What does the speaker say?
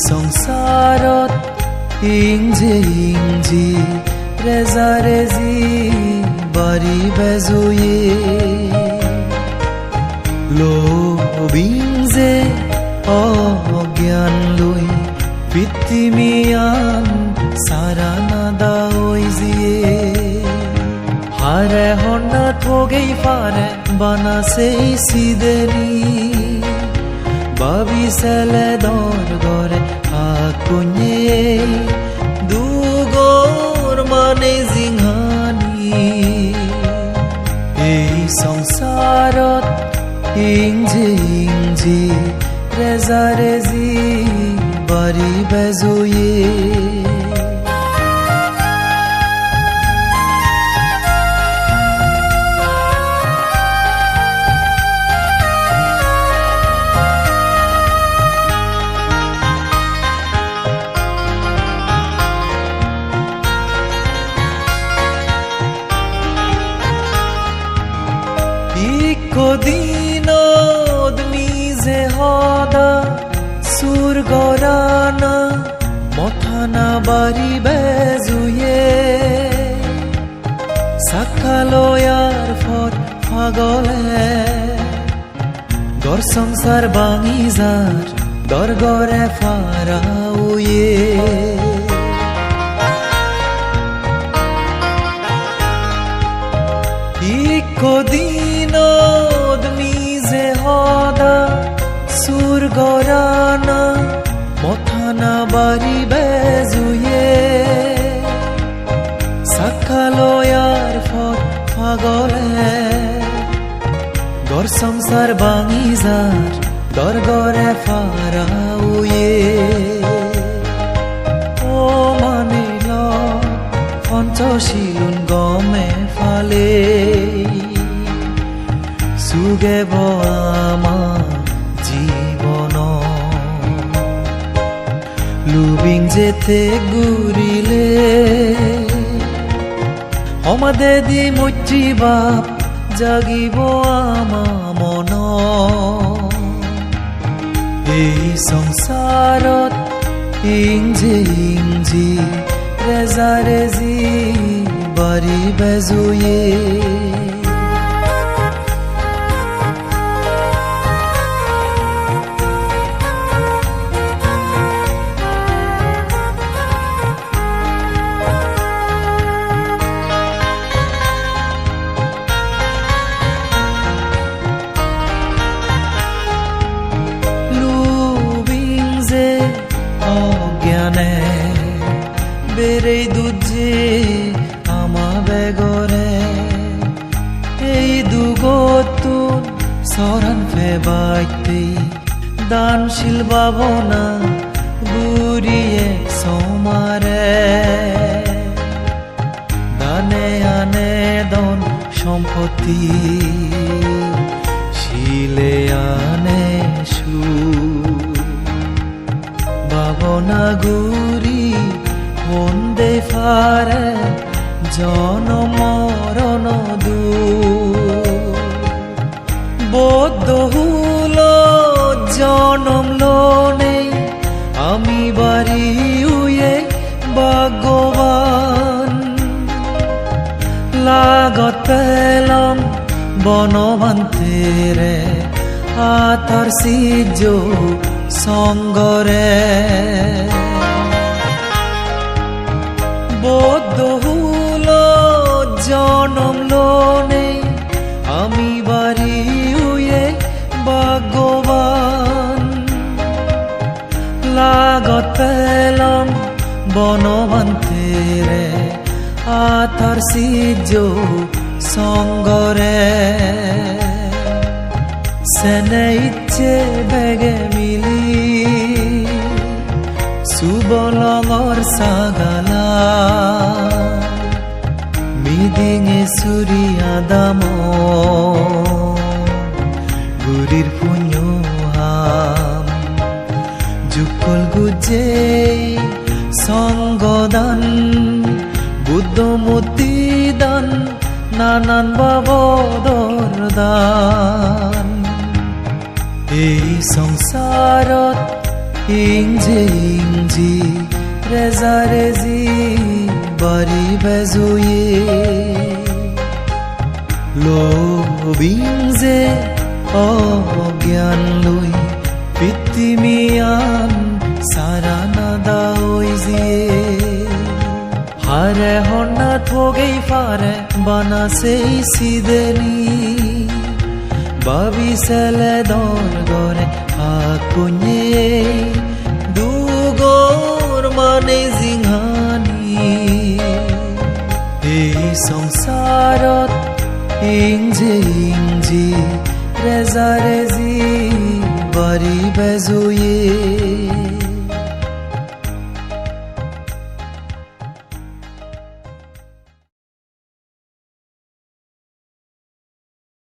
এই সংসাৰত ইংজে ইংজি ৰেজা ৰেজি বাৰী বেজুয়ে। লবিংজে অজ্ঞান লৈ পিতৃমিয়ান সারা নাদা ওই জিয়ে। হারে হন্না থোগেই পারে বানা সেই সিদেনি বাবি সেলে দর গরে আকুnye দুগর মানে জিঙানি এই সংসাৰত ইংজি ইংজি ৰেজা ৰেজি বাৰী বেজুয়ে মথানা বাড়ি বেজুয়ে। সাকালয়ার ফর ফাগলে গর সংসার বাঙি যার, দর গরে ফারাউয়ে ইকদিনত মিজে হদা, সুর গরানা মথানা বাড়ি যার দর গরে ফারাউয়ে ও মানিল পঞ্চশীলুন গমে ফালে সুগেব আমার জীবন লুবিং যেতে ঘুরিলে সমাদে দি মৈত্ৰী বাপ জাগিব আমা মন। এই সংসাৰত ইংজি ইংজি ৰেজা ৰেজি বাৰী বেজুয়ে। বেৰেই দুজে আমা বেগৰে এই দুগতুন চৰণ ফেবাইতে, দানশীল বাবনা গুৰিয়ে সমাৰে দানে আনে দন সম্পত্তি, শিলে আনে সু ভাবনা গুরি বন্দে ফারে জন মরণ দু বদ্ধ হুল জনম লোনে, আমি বাড়ি উয়ে ভাগ্যবান লাগতেলম বনবান্তেরে আতার সিজ সঙ্গরে। বদ্ধ হুল জনম লোনে আমি বাড়ি উয়ে ভাগ্যবান। লাগতেলম বনবান্তেরে আতার সিজ সঙ্গরে। সেনে ইচ্ছে বেগে মিলি সুবলঙর সাগালা। মিদিঙে সুরিয়া দাম। গুরির হাম। যুকল গুজে সঙ্গদান। বুদ্ধমূর্তি দান, নানান বাবদর দান এই সংসাৰত ইংজে ইংজি রেজা রেজি বারি বেজুয়ে। লবিংজে অজ্ঞান লৈ পিতৃমিয়ান সারা নাদা ওই জিয়ে। হারে হন্না থোগেই ফারে বানা সেই সিদেনি। বাবি সেলে দর গরে হাকুnye দুগর মানে জিংহানি। এই সংসাৰত ইংজি ইংজি ৰেজা ৰেজি বাৰী বেজুয়ে